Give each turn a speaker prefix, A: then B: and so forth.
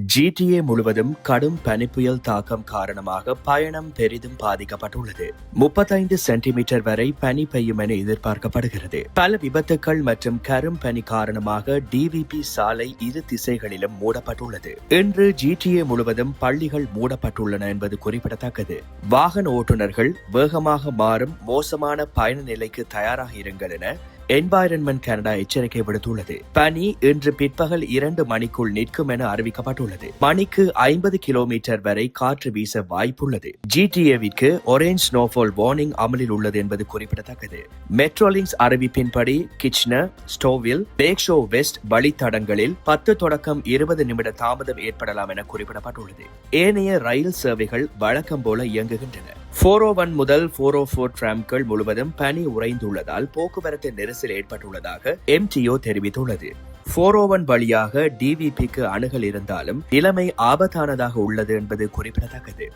A: GTA முழுவதும் கடும் பனிப்புயல் தாக்கம் காரணமாக பயணம் பெரிதும் பாதிக்கப்பட்டுள்ளது. முப்பத்தைந்து சென்டிமீட்டர் வரை பனி பெய்யும் என எதிர்பார்க்கப்படுகிறது. பல விபத்துக்கள் மற்றும் கரும் பனி காரணமாக டிவிபி சாலை இரு திசைகளிலும் மூடப்பட்டுள்ளது. இன்று ஜிடிஏ முழுவதும் பள்ளிகள் மூடப்பட்டுள்ளன என்பது குறிப்பிடத்தக்கது. வாகன ஓட்டுநர்கள் வேகமாக மாறும் மோசமான பயண நிலைக்கு தயாராக இருங்கள் என என்வாயரன்மெண்ட் கனடா எச்சரிக்கை விடுத்துள்ளது. பனி இன்று பிற்பகல் இரண்டு மணிக்குள் நிற்கும் என அறிவிக்கப்பட்டுள்ளது. மணிக்கு ஐம்பது கிலோமீட்டர் வரை காற்று வீச வாய்ப்புள்ளது. ஜிடிஏவிற்கு ஒரேஞ்ச் ஸ்னோஃபால் வார்னிங் அமலில் உள்ளது என்பது குறிப்பிடத்தக்கது. மெட்ரோலிங்ஸ் அறிவிப்பின்படி கிச்னர் ஸ்டோவில் பேக்ஷோ வெஸ்ட் வழித்தடங்களில் பத்து தொடக்கம் இருபது நிமிட தாமதம் ஏற்படலாம் என குறிப்பிடப்பட்டுள்ளது. ஏனைய ரயில் சேவைகள் வழக்கம் போல இயங்குகின்றன. போர் ஒன் முதல் ஃபோர் ஓ ஃபோர் டிராம்கள் முழுவதும் பனி உறைந்துள்ளதால் போக்குவரத்து நெரிசல் ஏற்பட்டுள்ளதாக எம்டிஓ தெரிவித்துள்ளது. போர் ஒன் வழியாக டிவிபிக்கு அணுகல் இருந்தாலும் நிலைமை ஆபத்தானதாக உள்ளது என்பது குறிப்பிடத்தக்கது.